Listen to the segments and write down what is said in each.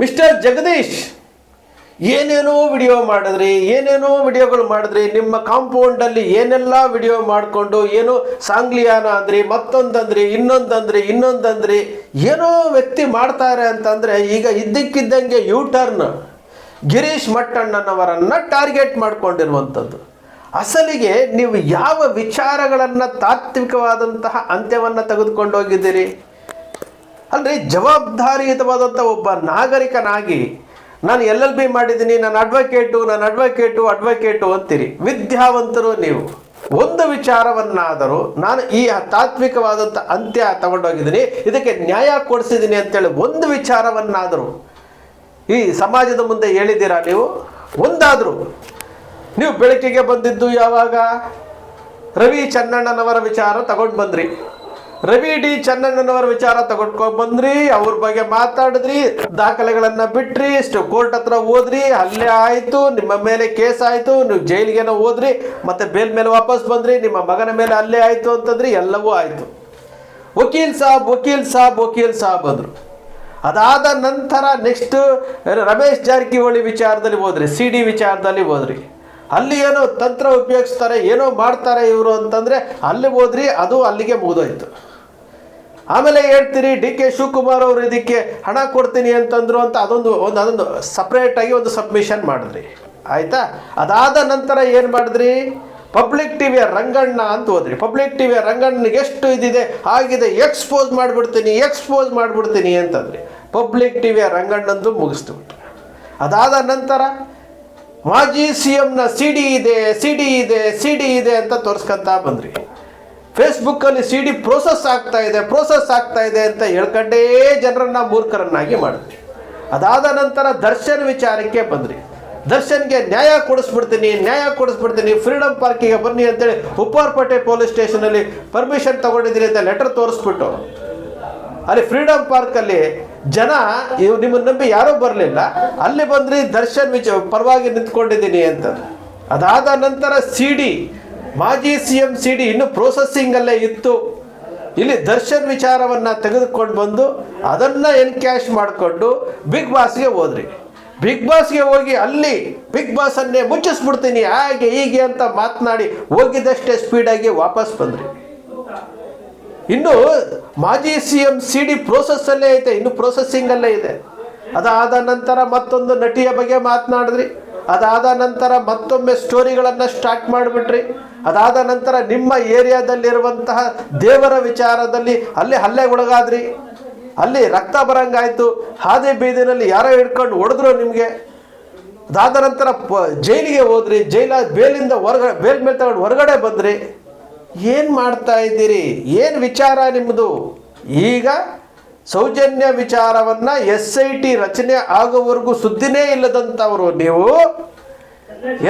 Mister Jagadish, ಏನೇನೋ video ಮಾಡಿದ್ರಿ, ಏನೇನೋ ವಿಡಿಯೋಗಳು ಮಾಡಿದ್ರಿ, ನಿಮ್ಮ ಕಾಂಪೌಂಡಲ್ಲಿ ಏನೆಲ್ಲ ವಿಡಿಯೋ ಮಾಡಿಕೊಂಡು, ಏನೋ ಸಾಂಗ್ಲಿಯಾನ ಅಂದ್ರಿ, ಮತ್ತೊಂದಂದ್ರಿ, ಇನ್ನೊಂದಂದ್ರಿ ಇನ್ನೊಂದಂದ್ರಿ, ಏನೋ ವ್ಯಕ್ತಿ ಮಾಡ್ತಾರೆ ಅಂತಂದರೆ ಈಗ ಇದ್ದಕ್ಕಿದ್ದಂಗೆ ಯೂ ಟರ್ನ್ ಗಿರೀಶ್ ಮಟ್ಟಣ್ಣನವರನ್ನು ಟಾರ್ಗೆಟ್ ಮಾಡಿಕೊಂಡಿರುವಂಥದ್ದು. ಅಸಲಿಗೆ ನೀವು ಯಾವ ವಿಚಾರಗಳನ್ನು ತಾತ್ವಿಕವಾದಂತಹ ಅಂತ್ಯವನ್ನು ತೆಗೆದುಕೊಂಡು ಹೋಗಿದ್ದೀರಿ? ಅಂದರೆ ಜವಾಬ್ದಾರಿಯುತವಾದಂಥ ಒಬ್ಬ ನಾಗರಿಕನಾಗಿ ನಾನು ಎಲ್ ಎಲ್ ಬಿ ಮಾಡಿದ್ದೀನಿ, ನಾನು ಅಡ್ವೊಕೇಟು ನಾನು ಅಡ್ವೊಕೇಟು ಅಡ್ವೊಕೇಟು ಅಂತೀರಿ. ವಿದ್ಯಾವಂತರು ನೀವು. ಒಂದು ವಿಚಾರವನ್ನಾದರೂ ನಾನು ಈ ತಾತ್ವಿಕವಾದಂಥ ಅಂತ್ಯ ತಗೊಂಡೋಗಿದ್ದೀನಿ, ಇದಕ್ಕೆ ನ್ಯಾಯ ಕೊಡಿಸಿದ್ದೀನಿ ಅಂತೇಳಿ ಒಂದು ವಿಚಾರವನ್ನಾದರೂ ಈ ಸಮಾಜದ ಮುಂದೆ ಹೇಳಿದ್ದೀರಾ ನೀವು? ಒಂದಾದರೂ. ನೀವು ಬೆಳಕಿಗೆ ಬಂದಿದ್ದು ಯಾವಾಗ? ರವಿ ಚನ್ನಣ್ಣನವರ ವಿಚಾರ ತಗೊಂಡು ಬಂದ್ರಿ. ರವಿ ಡಿ ಚನ್ನಣ್ಣನವರ ವಿಚಾರ ತಗೊಂಡ್ಕೊ ಬಂದ್ರಿ, ಅವ್ರ ಬಗ್ಗೆ ಮಾತಾಡಿದ್ರಿ, ದಾಖಲೆಗಳನ್ನ ಬಿಟ್ರಿ ಕೋರ್ಟ್ ಹತ್ರ ಹೋದ್ರಿ, ಅಲ್ಲೇ ಆಯಿತು, ನಿಮ್ಮ ಮೇಲೆ ಕೇಸ್ ಆಯಿತು, ನೀವು ಜೈಲಿಗೆನೋ ಹೋದ್ರಿ, ಮತ್ತೆ ಬೇಲ್ ಮೇಲೆ ವಾಪಸ್ ಬಂದ್ರಿ, ನಿಮ್ಮ ಮಗನ ಮೇಲೆ ಅಲ್ಲೇ ಆಯಿತು ಅಂತಂದ್ರಿ, ಎಲ್ಲವೂ ಆಯಿತು. ವಕೀಲ್ ಸಾಬ್ ವಕೀಲ್ ಸಾಬ್ ವಕೀಲ್ ಸಾಬ್ ಅಂದ್ರು. ಅದಾದ ನಂತರ ನೆಕ್ಸ್ಟ್ ರಮೇಶ್ ಜಾರಕಿಹೊಳಿ ವಿಚಾರದಲ್ಲಿ ಹೋದ್ರಿ, ಸಿ ಡಿ ವಿಚಾರದಲ್ಲಿ ಹೋದ್ರಿ. ಅಲ್ಲಿ ಏನೋ ತಂತ್ರ ಉಪಯೋಗಿಸ್ತಾರೆ, ಏನೋ ಮಾಡ್ತಾರೆ ಇವರು ಅಂತಂದರೆ, ಅಲ್ಲಿ ಹೋದ್ರಿ, ಅದು ಅಲ್ಲಿಗೆ ಮುಗಿದೋಯ್ತು. ಆಮೇಲೆ ಹೇಳ್ತೀರಿ, ಡಿ ಕೆ ಶಿವಕುಮಾರ್ ಅವರು ಇದಕ್ಕೆ ಹಣ ಕೊಡ್ತೀನಿ ಅಂತಂದ್ರು ಅಂತ ಅದೊಂದು, ಒಂದು ಅದೊಂದು ಸಪ್ರೇಟಾಗಿ ಒಂದು ಸಬ್ಮಿಷನ್ ಮಾಡಿದ್ರಿ ಆಯಿತಾ? ಅದಾದ ನಂತರ ಏನು ಮಾಡಿದ್ರಿ? ಪಬ್ಲಿಕ್ ಟಿವಿಯ ರಂಗಣ್ಣ ಅಂತ ಹೋದ್ರಿ. ಪಬ್ಲಿಕ್ ಟಿವಿಯ ರಂಗಣ್ಣನಿಗೆ ಎಷ್ಟು ಇದಿದೆ? ಆಗಿದೆ ಎಕ್ಸ್ಪೋಸ್ ಮಾಡಿಬಿಡ್ತೀನಿ ಎಕ್ಸ್ಪೋಸ್ ಮಾಡಿಬಿಡ್ತೀನಿ ಅಂತಂದ್ರಿ. ಪಬ್ಲಿಕ್ ಟಿವಿಯ ರಂಗಣ್ಣಂದು ಮುಗಿಸ್ತು ಅದಾದ ನಂತರ ಮಾಜಿ ಸಿ ಎಮ್ನ ಸಿ ಡಿ ಇದೆ ಸಿ ಡಿ ಇದೆ ಸಿ ಡಿ ಇದೆ ಅಂತ ತೋರಿಸ್ಕೊಂತ ಬಂದ್ರಿ. ಫೇಸ್ಬುಕ್ಕಲ್ಲಿ ಸಿ ಡಿ ಪ್ರೋಸೆಸ್ ಆಗ್ತಾ ಇದೆ ಪ್ರೋಸೆಸ್ ಆಗ್ತಾ ಇದೆ ಅಂತ ಹೇಳ್ಕೊಂಡೇ ಜನರನ್ನ ಮೂರ್ಖರನ್ನಾಗಿ ಮಾಡಿದ್ವಿ ಅದಾದ ನಂತರ ದರ್ಶನ್ ವಿಚಾರಕ್ಕೆ ಬಂದ್ರಿ. ದರ್ಶನ್ಗೆ ನ್ಯಾಯ ಕೊಡಿಸ್ಬಿಡ್ತೀನಿ ನ್ಯಾಯ ಕೊಡಿಸ್ಬಿಡ್ತೀನಿ ಫ್ರೀಡಮ್ ಪಾರ್ಕಿಗೆ ಬನ್ನಿ ಅಂತೇಳಿ ಉಪ್ಪಾರ್ಪೇಟೆ ಪೊಲೀಸ್ ಸ್ಟೇಷನಲ್ಲಿ ಪರ್ಮಿಷನ್ ತಗೊಂಡಿದ್ದೀನಿ ಅಂತ ಲೆಟರ್ ತೋರಿಸ್ಬಿಟ್ಟು. ಅಲ್ಲಿ ಫ್ರೀಡಮ್ ಪಾರ್ಕಲ್ಲಿ ಜನ ಇವ್ ನಂಬಿ ಯಾರೂ ಬರಲಿಲ್ಲ. ಅಲ್ಲಿ ಬಂದ್ರಿ ದರ್ಶನ್ ವಿಚ, ಪರವಾಗಿ ನಿಂತ್ಕೊಂಡಿದ್ದೀನಿ ಅಂತ ಅದಾದ ನಂತರ ಸಿ ಡಿ ಮಾಜಿ ಸಿ ಎಂ ಸಿ ಡಿ ಇನ್ನೂ ಪ್ರೋಸೆಸ್ಸಿಂಗಲ್ಲೇ ಇತ್ತು. ಇಲ್ಲಿ ದರ್ಶನ್ ವಿಚಾರವನ್ನು ತೆಗೆದುಕೊಂಡು ಬಂದು ಅದನ್ನು ಎನ್ಕ್ಯಾಶ್ ಮಾಡಿಕೊಂಡು ಬಿಗ್ ಬಾಸ್ಗೆ ಹೋದ್ರಿ. ಬಿಗ್ ಬಾಸ್ಗೆ ಹೋಗಿ ಅಲ್ಲಿ ಬಿಗ್ ಬಾಸನ್ನೇ ಮುಚ್ಚಿಸ್ಬಿಡ್ತೀನಿ, ಹಾಗೆ ಹೀಗೆ ಅಂತ ಮಾತನಾಡಿ ಹೋಗಿದ್ದಷ್ಟೇ ಸ್ಪೀಡಾಗಿ ವಾಪಸ್ ಬಂದ್ರಿ. ಇನ್ನು ಮಾಜಿ ಸಿ ಎಂ ಸಿ ಡಿ ಪ್ರೋಸೆಸ್ಸಲ್ಲೇ ಐತೆ ಇನ್ನು ಪ್ರೋಸೆಸ್ಸಿಂಗಲ್ಲೇ ಇದೆ. ಅದಾದ ನಂತರ ಮತ್ತೊಂದು ನಟಿಯ ಬಗ್ಗೆ ಮಾತನಾಡಿದ್ರಿ. ಅದಾದ ನಂತರ ಮತ್ತೊಮ್ಮೆ ಸ್ಟೋರಿಗಳನ್ನು ಸ್ಟಾರ್ಟ್ ಮಾಡಿಬಿಟ್ರಿ. ಅದಾದ ನಂತರ ನಿಮ್ಮ ಏರಿಯಾದಲ್ಲಿರುವಂತಹ ದೇವರ ವಿಚಾರದಲ್ಲಿ ಅಲ್ಲಿ ಹಲ್ಲೆಗೊಳಗಾದ್ರಿ. ಅಲ್ಲಿ ರಕ್ತ ಬರಂಗಾಯಿತು. ಹಾದಿ ಬೀದಿನಲ್ಲಿ ಯಾರೋ ಹಿಡ್ಕೊಂಡು ಹೊಡೆದ್ರು ನಿಮಗೆ. ಅದಾದ ನಂತರ ಜೈಲಿಗೆ ಹೋದ್ರಿ. ಜೈಲ ಬೇಲಿಂದ ಹೊರಗಡೆ ಬೇಲ್ ಮೇಲೆ ತಗೊಂಡು ಹೊರಗಡೆ ಬಂದ್ರಿ. ಏನು ಮಾಡ್ತಾ ಇದ್ದೀರಿ? ಏನು ವಿಚಾರ ನಿಮ್ಮದು ಈಗ ಸೌಜನ್ಯ ವಿಚಾರವನ್ನ ಎಸ್ ಐ ಟಿ ರಚನೆ ಆಗೋವರೆಗೂ ಸುದ್ದಿನೇ ಇಲ್ಲದಂಥವ್ರು ನೀವು.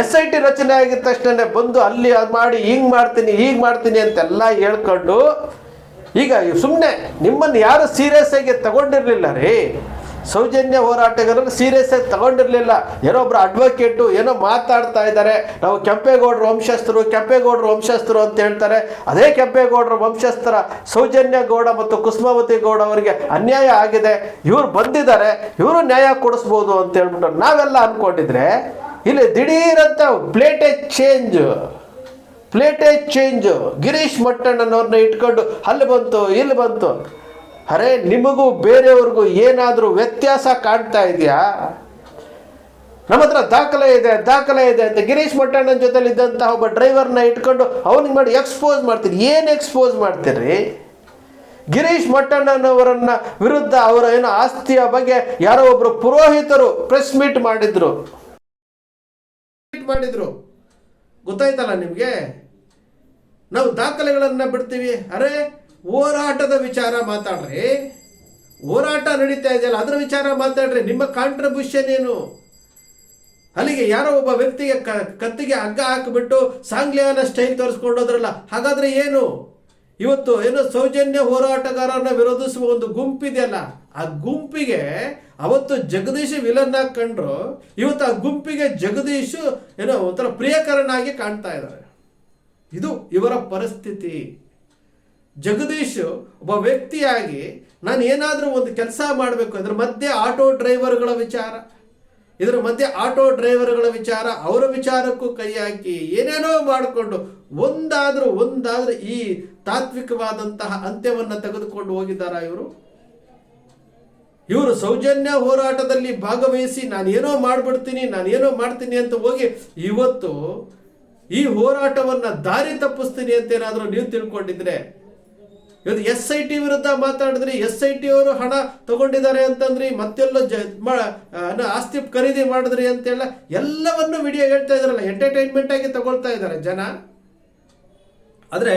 ಎಸ್ ಐ ಟಿ ರಚನೆ ಆಗಿದ ತಕ್ಷಣ ಬಂದು ಅಲ್ಲಿ ಮಾಡಿ ಹಿಂಗೆ ಮಾಡ್ತೀನಿ, ಹೀಗೆ ಮಾಡ್ತೀನಿ ಅಂತೆಲ್ಲ ಹೇಳ್ಕೊಂಡು ಈಗ ಸುಮ್ಮನೆ ನಿಮ್ಮನ್ನು ಯಾರು ಸೀರಿಯಸ್ ಆಗಿ ತಗೊಂಡಿರಲಿಲ್ಲ ರೀ? ಸೌಜನ್ಯ ಹೋರಾಟಗಾರರು ಸೀರಿಯಸ್ ಆಗಿ ತಗೊಂಡಿರಲಿಲ್ಲ. ಏನೋ ಒಬ್ರು ಅಡ್ವೊಕೇಟು ಏನೋ ಮಾತಾಡ್ತಾ ಇದ್ದಾರೆ. ನಾವು ಕೆಂಪೇಗೌಡರು ವಂಶಸ್ಥರು ಕೆಂಪೇಗೌಡರು ವಂಶಸ್ಥರು ಅಂತ ಹೇಳ್ತಾರೆ. ಅದೇ ಕೆಂಪೇಗೌಡರ ವಂಶಸ್ಥರ ಸೌಜನ್ಯ ಗೌಡ ಮತ್ತು ಕುಸುಮಾವತಿ ಗೌಡ ಅವರಿಗೆ ಅನ್ಯಾಯ ಆಗಿದೆ. ಇವ್ರು ಬಂದಿದ್ದಾರೆ. ಇವರು ನ್ಯಾಯ ಕೊಡಿಸ್ಬೋದು ಅಂತ ಹೇಳ್ಬಿಟ್ಟು ನಾವೆಲ್ಲ ಅನ್ಕೊಂಡಿದ್ರೆ ಇಲ್ಲಿ ದಿಢೀರಂತ ಪ್ಲೇಟೇ ಚೇಂಜ್ ಪ್ಲೇಟೇಜ್ ಚೇಂಜು ಗಿರೀಶ್ ಮಟ್ಟಣ್ಣನವ್ರನ್ನ ಇಟ್ಕೊಂಡು ಅಲ್ಲಿ ಬಂತು, ಇಲ್ಲಿ ಬಂತು. ಅರೆ, ನಿಮಗೂ ಬೇರೆಯವ್ರಿಗೂ ಏನಾದರೂ ವ್ಯತ್ಯಾಸ ಕಾಣ್ತಾ ಇದೆಯಾ? ನಮ್ಮ ಹತ್ರ ದಾಖಲೆ ಇದೆ ದಾಖಲೆ ಇದೆ ಅಂತ ಗಿರೀಶ್ ಮಟ್ಟಣ್ಣನ ಜೊತೆಲಿ ಇದ್ದಂತಹ ಒಬ್ಬ ಡ್ರೈವರ್ನ ಇಟ್ಕೊಂಡು ಅವನಿಗೆ ಮಾಡಿ ಎಕ್ಸ್ಪೋಸ್ ಮಾಡ್ತೀರಿ ಏನು ಎಕ್ಸ್ಪೋಸ್ ಮಾಡ್ತೀರಿ? ಗಿರೀಶ್ ಮಟ್ಟಣ್ಣನವರನ್ನ ವಿರುದ್ಧ ಅವರ ಏನು ಆಸ್ತಿಯ ಬಗ್ಗೆ ಯಾರೋ ಒಬ್ಬರು ಪುರೋಹಿತರು ಪ್ರೆಸ್ ಮೀಟ್ ಮಾಡಿದ್ರು. ಮಾಡಿದ್ರು. ಗೊತ್ತಾಯ್ತಲ್ಲ ನಿಮಗೆ? ನಾವು ದಾಖಲೆಗಳನ್ನು ಬಿಡ್ತೀವಿ. ಅರೆ ಹೋರಾಟದ ವಿಚಾರ ಮಾತಾಡ್ರಿ. ಹೋರಾಟ ನಡೀತಾ ಇದೆಯಲ್ಲ, ಅದರ ವಿಚಾರ ಮಾತಾಡ್ರಿ. ನಿಮ್ಮ ಕಾಂಟ್ರಿಬ್ಯೂಷನ್ ಏನು? ಅಲ್ಲಿಗೆ ಯಾರೋ ಒಬ್ಬ ವ್ಯಕ್ತಿಗೆ ಕತ್ತಿಗೆ ಹಗ್ಗ ಹಾಕಿಬಿಟ್ಟು ಸಾಂಗ್ಲಿಯಾನ ಸ್ಟೈಲ್ ತೋರಿಸ್ಕೊಂಡೋದ್ರಲ್ಲ ಹಾಗಾದ್ರೆ ಏನು? ಇವತ್ತು ಏನು ಸೌಜನ್ಯ ಹೋರಾಟಗಾರರನ್ನ ವಿರೋಧಿಸುವ ಒಂದು ಗುಂಪಿದೆಯಲ್ಲ ಆ ಗುಂಪಿಗೆ ಅವತ್ತು ಜಗದೀಶ್ ವಿಲನ್ ಆಗಿ ಕಂಡ್ರು. ಇವತ್ತು ಆ ಗುಂಪಿಗೆ ಜಗದೀಶ್ ಏನೋ ಒಂಥರ ಪ್ರಿಯಕರನಾಗಿ ಕಾಣ್ತಾ ಇದ್ದಾರೆ. ಇದು ಇವರ ಪರಿಸ್ಥಿತಿ. ಜಗದೀಶ್ ಒಬ್ಬ ವ್ಯಕ್ತಿಯಾಗಿ ನಾನು ಏನಾದರೂ ಒಂದು ಕೆಲಸ ಮಾಡಬೇಕು ಅಂದರೆ ಮಧ್ಯೆ ಆಟೋ ಡ್ರೈವರ್ಗಳ ವಿಚಾರ. ಇದರ ಮಧ್ಯೆ ಆಟೋ ಡ್ರೈವರ್ಗಳ ವಿಚಾರ, ಅವರ ವಿಚಾರಕ್ಕೂ ಕೈ ಹಾಕಿ ಏನೇನೋ ಮಾಡಿಕೊಂಡು ಒಂದಾದರೂ ಒಂದಾದರೂ ಈ ತಾತ್ವಿಕವಾದಂತಹ ಅಂತ್ಯವನ್ನು ತೆಗೆದುಕೊಂಡು ಹೋಗಿದ್ದಾರಾ ಇವರು? ಇವರು ಸೌಜನ್ಯ ಹೋರಾಟದಲ್ಲಿ ಭಾಗವಹಿಸಿ ನಾನೇನೋ ನಾನು ನಾನೇನೋ ಮಾಡ್ತೀನಿ ಅಂತ ಹೋಗಿ ಇವತ್ತು ಈ ಹೋರಾಟವನ್ನು ದಾರಿ ತಪ್ಪಿಸ್ತೀನಿ ಅಂತ ಏನಾದರೂ ನೀವು ತಿಳ್ಕೊಂಡಿದ್ರೆ ಇವತ್ತು ಎಸ್ ಐ ಟಿ ವಿರುದ್ಧ ಮಾತಾಡಿದ್ರಿ ಎಸ್ ಐ ಟಿ ಅವರು ಹಣ ತಗೊಂಡಿದ್ದಾರೆ ಅಂತಂದ್ರಿ, ಮತ್ತೆಲ್ಲ ಜ ಆಸ್ತಿ ಖರೀದಿ ಮಾಡಿದ್ರಿ ಅಂತೆಲ್ಲ ಎಲ್ಲವನ್ನು ವಿಡಿಯೋ ಹೇಳ್ತಾ ಇದಾರಲ್ಲ ಎಂಟರ್ಟೈನ್ಮೆಂಟ್ ಆಗಿ ತಗೊಳ್ತಾ ಇದ್ದಾರೆ ಜನ. ಆದರೆ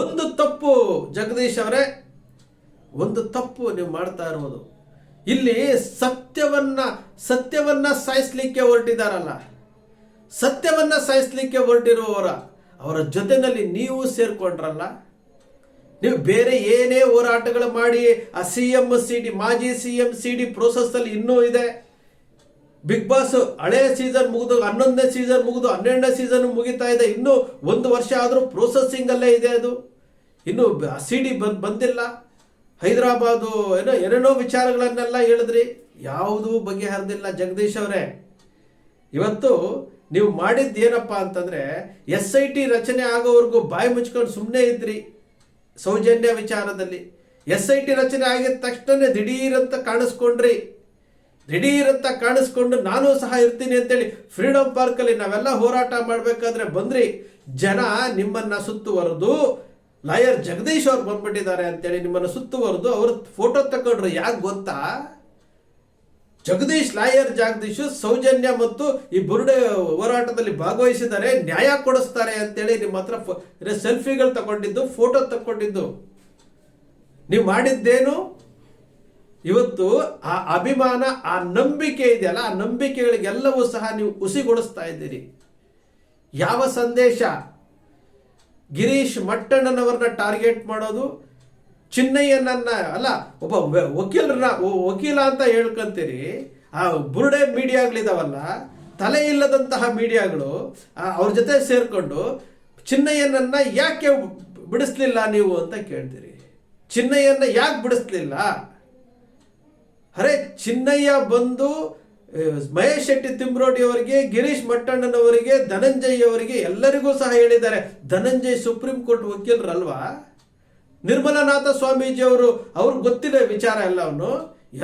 ಒಂದು ತಪ್ಪು ಜಗದೀಶ್ ಅವರೇ, ಒಂದು ತಪ್ಪು ನೀವು ಮಾಡ್ತಾ ಇರುವುದು ಇಲ್ಲಿ ಸತ್ಯವನ್ನ ಸತ್ಯವನ್ನ ಸಾಯಿಸ್ಲಿಕ್ಕೆ ಹೊರಟಿದಾರಲ್ಲ ಸತ್ಯವನ್ನ ಸಾಯಿಸ್ಲಿಕ್ಕೆ ಹೊರಟಿರುವವರ, ಅವರ ಜೊತೆನಲ್ಲಿ ನೀವು ಸೇರ್ಕೊಂಡ್ರಲ್ಲ ನೀವು ಬೇರೆ ಏನೇ ಹೋರಾಟಗಳು ಮಾಡಿ, ಆ ಸಿ ಎಂ ಸಿ ಡಿ ಮಾಜಿ ಸಿ ಎಂ ಸಿ ಡಿ ಅಲ್ಲಿ ಇನ್ನೂ ಇದೆ. ಬಿಗ್ ಬಾಸ್ ಹಳೆಯ ಸೀಸನ್ ಮುಗಿದು, ಹನ್ನೊಂದನೇ ಸೀಸನ್ ಮುಗಿದು, ಹನ್ನೆರಡನೇ ಸೀಸನ್ ಮುಗಿತಾ ಇದೆ. ಇನ್ನೂ ಒಂದು ವರ್ಷ ಆದರೂ ಪ್ರೊಸೆಸಿಂಗ್ ಅಲ್ಲೇ ಇದೆ ಅದು. ಇನ್ನು ಸಿ ಡಿ ಬಂದ್, ಬಂದಿಲ್ಲ. ಹೈದರಾಬಾದು ಏನೋ ಏನೇನೋ ವಿಚಾರಗಳನ್ನೆಲ್ಲ ಹೇಳಿದ್ರಿ. ಯಾವುದೂ ಬಗೆಹರಿದಿಲ್ಲ ಜಗದೀಶ್ ಅವರೇ. ಇವತ್ತು ನೀವು ಮಾಡಿದ್ದು ಏನಪ್ಪ ಅಂತಂದ್ರೆ ಎಸ್ ಐ ಟಿ ರಚನೆ ಆಗೋವರೆಗೂ ಬಾಯಿ ಮುಚ್ಕೊಂಡು ಸುಮ್ಮನೆ ಇದ್ರಿ. ಸೌಜನ್ಯ ವಿಚಾರದಲ್ಲಿ ಎಸ್ ಐ ಟಿ ರಚನೆ ಆಗಿದ ತಕ್ಷಣ ದಿಢೀರಂತ ಕಾಣಿಸ್ಕೊಂಡ್ರಿ. ದಿಢೀರಂತ ಕಾಣಿಸ್ಕೊಂಡು ನಾನು ಸಹ ಇರ್ತೀನಿ ಅಂತೇಳಿ ಫ್ರೀಡಮ್ ಪಾರ್ಕಲ್ಲಿ ನಾವೆಲ್ಲ ಹೋರಾಟ ಮಾಡಬೇಕಾದ್ರೆ ಬಂದ್ರಿ. ಜನ ನಿಮ್ಮನ್ನ ಸುತ್ತುವರೆದು ಲಾಯರ್ ಜಗದೀಶ್ ಅವ್ರು ಬಂದ್ಬಿಟ್ಟಿದ್ದಾರೆ ಅಂತೇಳಿ ನಿಮ್ಮನ್ನು ಸುತ್ತುವರೆದು ಅವ್ರ ಫೋಟೋ ತಗೊಂಡ್ರು ಯಾಕೆ ಗೊತ್ತಾ? ಜಗದೀಶ್ ಲಾಯರ್ ಜಗದೀಶ್ ಸೌಜನ್ಯ ಮತ್ತು ಈ ಬುರುಡೆ ಹೋರಾಟದಲ್ಲಿ ಭಾಗವಹಿಸಿದ್ದಾರೆ. ನ್ಯಾಯ ಕೊಡಿಸ್ತಾರೆ ಅಂತೇಳಿ ನಿಮ್ಮ ಹತ್ರ ಸೆಲ್ಫಿಗಳು ತಗೊಂಡಿದ್ದು, ಫೋಟೋ ತಗೊಂಡಿದ್ದು. ನೀವು ಮಾಡಿದ್ದೇನು? ಇವತ್ತು ಆ ಅಭಿಮಾನ, ಆ ನಂಬಿಕೆ ಇದೆಯಲ್ಲ, ಆ ನಂಬಿಕೆಗಳಿಗೆಲ್ಲವೂ ಸಹ ನೀವು ಹುಸಿಗೊಳಿಸ್ತಾ ಇದ್ದೀರಿ. ಯಾವ ಸಂದೇಶ? ಗಿರೀಶ್ ಮಟ್ಟಣ್ಣನವರನ್ನ ಟಾರ್ಗೆಟ್ ಮಾಡೋದು ಚಿನ್ನಯ್ಯನನ್ನ, ಅಲ್ಲ, ಒಬ್ಬ ವಕೀಲರನ್ನ ವಕೀಲ ಅಂತ ಹೇಳ್ಕೊಂತೀರಿ, ಆ ಬುರುಡೆ ಮೀಡಿಯಾಗಳಿದಾವಲ್ಲ, ತಲೆ ಇಲ್ಲದಂತಹ ಮೀಡಿಯಾಗಳು ಅವ್ರ ಜೊತೆ ಸೇರ್ಕೊಂಡು ಚಿನ್ನಯ್ಯನನ್ನ ಯಾಕೆ ಬಿಡಿಸ್ಲಿಲ್ಲ ನೀವು ಅಂತ ಕೇಳ್ತೀರಿ. ಚಿನ್ನಯ್ಯನ ಯಾಕೆ ಬಿಡಿಸ್ಲಿಲ್ಲ? ಅರೆ, ಚಿನ್ನಯ್ಯ ಬಂದು ಮಹೇಶ್ ಶೆಟ್ಟಿ ತಿಮ್ರೋಡಿ ಅವರಿಗೆ, ಗಿರೀಶ್ ಮಟ್ಟಣ್ಣನವರಿಗೆ, ಧನಂಜಯ್ ಅವರಿಗೆ ಎಲ್ಲರಿಗೂ ಸಹ ಹೇಳಿದ್ದಾರೆ. ಧನಂಜಯ್ ಸುಪ್ರೀಂ ಕೋರ್ಟ್ ವಕೀಲರಲ್ವಾ? ನಿರ್ಮಲನಾಥ ಸ್ವಾಮೀಜಿ ಅವರು ಅವ್ರಿಗೆ ಗೊತ್ತಿದೆ ವಿಚಾರ ಎಲ್ಲವನ್ನು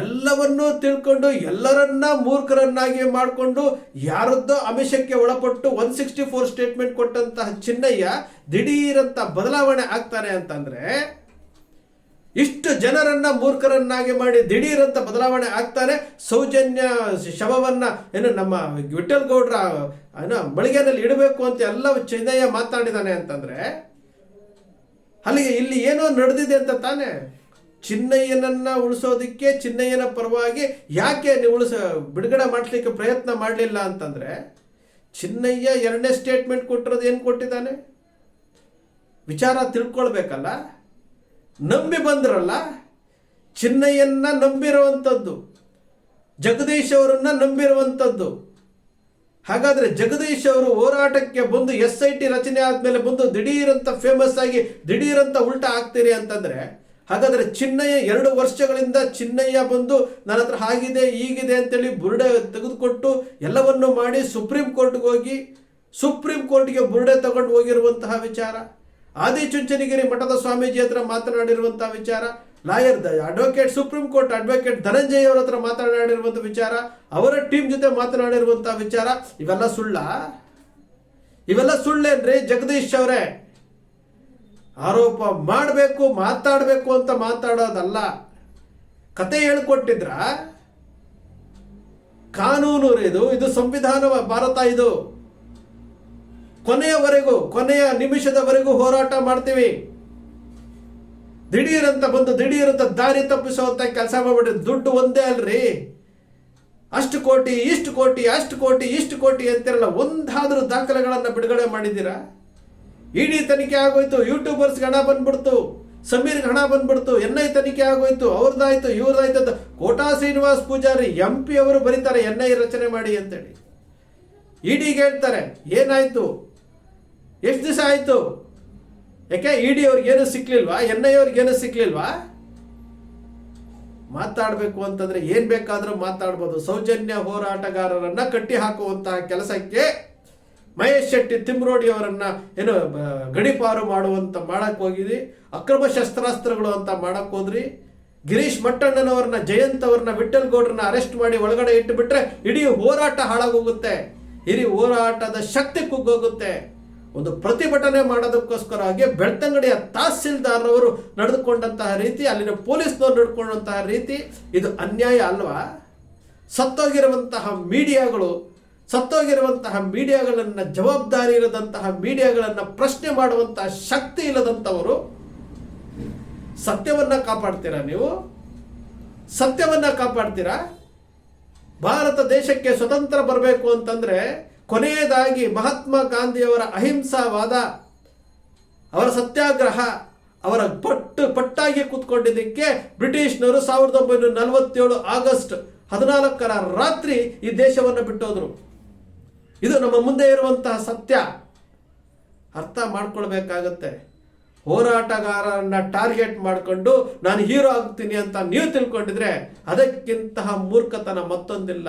ಎಲ್ಲವನ್ನೂ ತಿಳ್ಕೊಂಡು, ಎಲ್ಲರನ್ನ ಮೂರ್ಖರನ್ನಾಗಿ ಮಾಡಿಕೊಂಡು, ಯಾರದ್ದೋ ಅಮಿಷಕ್ಕೆ ಒಳಪಟ್ಟು ಒನ್ ಸಿಕ್ಸ್ಟಿ ಫೋರ್ ಸ್ಟೇಟ್ಮೆಂಟ್ ಕೊಟ್ಟಂತಹ ಚಿನ್ನಯ್ಯ ದಿಢೀರಂತ ಬದಲಾವಣೆ ಆಗ್ತಾರೆ ಅಂತಂದ್ರೆ, ಇಷ್ಟು ಜನರನ್ನ ಮೂರ್ಖರನ್ನಾಗಿ ಮಾಡಿ ದಿಢೀರಂತ ಬದಲಾವಣೆ ಆಗ್ತಾನೆ ಸೌಜನ್ಯ ಶವವನ್ನ ಏನು ನಮ್ಮ ವಿಠಲ್ ಗೌಡ್ರ ಏನೋ ಮಳಿಗೆನಲ್ಲಿ ಇಡಬೇಕು ಅಂತ ಎಲ್ಲ ಚಿನ್ನಯ್ಯ ಮಾತಾಡಿದಾನೆ ಅಂತಂದ್ರೆ ಅಲ್ಲಿಗೆ ಇಲ್ಲಿ ಏನೋ ನಡೆದಿದೆ ಅಂತ ತಾನೇ. ಚಿನ್ನಯ್ಯನನ್ನ ಉಳಿಸೋದಕ್ಕೆ ಚಿನ್ನಯ್ಯನ ಪರವಾಗಿ ಯಾಕೆ ನೀವು ಉಳಿಸ, ಬಿಡುಗಡೆ ಮಾಡಲಿಕ್ಕೆ ಪ್ರಯತ್ನ ಮಾಡಲಿಲ್ಲ ಅಂತಂದ್ರೆ ಚಿನ್ನಯ್ಯ ಎರಡನೇ ಸ್ಟೇಟ್ಮೆಂಟ್ ಕೊಟ್ಟಿರೋದು ಏನು ಕೊಟ್ಟಿದ್ದಾನೆ? ವಿಚಾರ ತಿಳ್ಕೊಳ್ಬೇಕಲ್ಲ? ನಂಬಿ ಬಂದ್ರಲ್ಲ? ಚಿನ್ನಯ್ಯನ್ನ ನಂಬಿರುವಂಥದ್ದು ಜಗದೀಶ್ ಅವರನ್ನ ನಂಬಿರುವಂಥದ್ದು ಹಾಗಾದ್ರೆ ಜಗದೀಶ್ ಅವರು ಹೋರಾಟಕ್ಕೆ ಬಂದು ಎಸ್ ಐ ಟಿ ರಚನೆ ಆದ್ಮೇಲೆ ಬಂದು ದಿಢೀರಂತ ಫೇಮಸ್ ಆಗಿ ದಿಢೀರಂತ ಉಲ್ಟಾ ಆಗ್ತೀರಿ ಅಂತಂದ್ರೆ, ಹಾಗಾದ್ರೆ ಚಿನ್ನಯ್ಯ ಎರಡು ವರ್ಷಗಳಿಂದ ಚಿನ್ನಯ್ಯ ಬಂದು ನನ್ನ ಹತ್ರ ಆಗಿದೆ ಈಗಿದೆ ಅಂತೇಳಿ ಬುರುಡೆ ತೆಗೆದುಕೊಟ್ಟು ಎಲ್ಲವನ್ನು ಮಾಡಿ ಸುಪ್ರೀಂ ಕೋರ್ಟ್ಗೆ ಹೋಗಿ, ಸುಪ್ರೀಂ ಕೋರ್ಟ್ಗೆ ಬುರುಡೆ ತಗೊಂಡು ಹೋಗಿರುವಂತಹ ವಿಚಾರ, ಆದಿಚುಂಚನಗಿರಿ ಮಠದ ಸ್ವಾಮೀಜಿ ಹತ್ರ ಮಾತನಾಡಿರುವಂತಹ ವಿಚಾರ lawyer advocate, supreme court advocate Dhananjaya ಅವರ ಹತ್ರ ಮಾತನಾಡಿರುವಂಥ ವಿಚಾರ, ಅವರ ಟೀಮ್ ಜೊತೆ ಮಾತನಾಡಿರುವಂತಹ ವಿಚಾರ, ಇವೆಲ್ಲ ಸುಳ್ಳ? ಇವೆಲ್ಲ ಸುಳ್ಳೇನ್ರಿ? ಜಗದೀಶ್ ಅವರೇ, ಆರೋಪ ಮಾಡಬೇಕು, ಮಾತಾಡಬೇಕು ಅಂತ ಮಾತಾಡೋದಲ್ಲ. ಕತೆ ಹೇಳ್ಕೊಟ್ಟಿದ್ರ? ಕಾನೂನು ಇದು. ಇದು ಸಂವಿಧಾನ ಭಾರತ ಇದು. ಕೊನೆಯವರೆಗೂ, ಕೊನೆಯ ನಿಮಿಷದವರೆಗೂ ಹೋರಾಟ ಮಾಡ್ತೀವಿ. ದಿಢೀರಂತ ಬಂದು ದಿಢೀರಂತ ದಾರಿ ತಪ್ಪಿಸುವಂತ ಕೆಲಸ ಮಾಡ್ಬಿಟ್ರಿ ದುಡ್ಡು ಒಂದೇ ಅಲ್ರಿ? ಅಷ್ಟು ಕೋಟಿ, ಇಷ್ಟು ಕೋಟಿ, ಅಷ್ಟು ಕೋಟಿ, ಇಷ್ಟು ಕೋಟಿ ಅಂತಿರಲ್ಲ, ಒಂದಾದ್ರೂ ದಾಖಲೆಗಳನ್ನು ಬಿಡುಗಡೆ ಮಾಡಿದ್ದೀರಾ? ಇಡೀ ತನಿಖೆ ಆಗೋಯ್ತು ಯೂಟ್ಯೂಬರ್ಸ್ ಹಣ ಬಂದ್ಬಿಡ್ತು ಸಮೀರ್ ಹಣ ಬಂದ್ಬಿಡ್ತು, ಎನ್ ಐ ತನಿಖೆ ಆಗೋಯ್ತು, ಅವ್ರದ್ದಾಯ್ತು, ಇವ್ರದ್ದಾಯ್ತು ಅಂತ ಕೋಟಾ ಶ್ರೀನಿವಾಸ್ ಪೂಜಾರಿ, ಎಂ ಪಿ ಅವರು ಬರೀತಾರೆ, ಎನ್ ಐ ರಚನೆ ಮಾಡಿ ಅಂತೇಳಿ. ಇಡಿಗೆ ಹೇಳ್ತಾರೆ, ಏನಾಯ್ತು? ಎಷ್ಟು ದಿವಸ ಆಯ್ತು? ಯಾಕೆ ಇಡಿ ಅವ್ರಿಗೇನು ಸಿಕ್ಲಿಲ್ವಾ? ಎನ್ ಐ ಅವ್ರಿಗೇನು ಸಿಕ್ಲಿಲ್ವಾ? ಮಾತಾಡಬೇಕು ಅಂತಂದ್ರೆ ಏನ್ ಬೇಕಾದರೂ ಮಾತಾಡ್ಬೋದು. ಸೌಜನ್ಯ ಹೋರಾಟಗಾರರನ್ನ ಕಟ್ಟಿ ಹಾಕುವಂತಹ ಕೆಲಸಕ್ಕೆ ಮಹೇಶ್ ಶೆಟ್ಟಿ ತಿಮ್ರೋಡಿ ಅವರನ್ನ ಏನು ಗಡೀಪಾರು ಮಾಡುವಂತ ಮಾಡಕ್ ಹೋಗಿದ್ರಿ. ಅಕ್ರಮ ಶಸ್ತ್ರಾಸ್ತ್ರಗಳು ಅಂತ ಮಾಡಕ್ ಹೋದ್ರಿ. ಗಿರೀಶ್ ಮಟ್ಟಣ್ಣನವರನ್ನ, ಜಯಂತ್ ಅವರನ್ನ ವಿಠಲ್ ಗೌಡ್ರನ್ನ ಅರೆಸ್ಟ್ ಮಾಡಿ ಒಳಗಡೆ ಇಟ್ಟು ಬಿಟ್ರೆ ಇಡೀ ಹೋರಾಟ ಹಾಳಾಗೋಗುತ್ತೆ. ಇಡೀ ಹೋರಾಟದ ಶಕ್ತಿ ಕುಗ್ಗೋಗುತ್ತೆ. ಒಂದು ಪ್ರತಿಭಟನೆ ಮಾಡೋದಕ್ಕೋಸ್ಕರ ಹಾಗೆ ಬೆಳ್ತಂಗಡಿಯ ತಹಸೀಲ್ದಾರ್ ಅವರು ನಡೆದುಕೊಂಡಂತಹ ರೀತಿ, ಅಲ್ಲಿನ ಪೊಲೀಸ್ನವರು ನಡ್ಕೊಂಡಂತಹ ರೀತಿ, ಇದು ಅನ್ಯಾಯ ಅಲ್ವಾ? ಸತ್ತೋಗಿರುವಂತಹ ಮೀಡಿಯಾಗಳು, ಸತ್ತೋಗಿರುವಂತಹ ಮೀಡಿಯಾಗಳನ್ನು ಜವಾಬ್ದಾರಿ ಇರದಂತಹ ಮೀಡಿಯಾಗಳನ್ನು ಪ್ರಶ್ನೆ ಮಾಡುವಂತಹ ಶಕ್ತಿ ಇಲ್ಲದಂಥವರು ಸತ್ಯವನ್ನ ಕಾಪಾಡ್ತೀರಾ ನೀವು? ಸತ್ಯವನ್ನ ಕಾಪಾಡ್ತೀರಾ? ಭಾರತ ದೇಶಕ್ಕೆ ಸ್ವತಂತ್ರ ಬರಬೇಕು ಅಂತಂದ್ರೆ ಕೊನೆಯದಾಗಿ ಮಹಾತ್ಮ ಗಾಂಧಿಯವರ ಅಹಿಂಸಾವಾದ, ಅವರ ಸತ್ಯಾಗ್ರಹ, ಅವರ ಪಟ್ಟು ಪಟ್ಟಾಗಿ ಕೂತ್ಕೊಂಡಿದ್ದಕ್ಕೆ ಬ್ರಿಟಿಷ್ನವರು ಸಾವಿರದ ಒಂಬೈನೂರ ನಲವತ್ತೇಳು ಆಗಸ್ಟ್ ಹದಿನಾಲ್ಕರ ರಾತ್ರಿ ಈ ದೇಶವನ್ನು ಬಿಟ್ಟೋದ್ರು. ಇದು ನಮ್ಮ ಮುಂದೆ ಇರುವಂತಹ ಸತ್ಯ. ಅರ್ಥ ಮಾಡ್ಕೊಳ್ಬೇಕಾಗತ್ತೆ. ಹೋರಾಟಗಾರರನ್ನ ಟಾರ್ಗೆಟ್ ಮಾಡಿಕೊಂಡು ನಾನು ಹೀರೋ ಆಗ್ತೀನಿ ಅಂತ ನೀವು ತಿಳ್ಕೊಂಡಿದ್ರೆ ಅದಕ್ಕಿಂತಹ ಮೂರ್ಖತನ ಮತ್ತೊಂದಿಲ್ಲ.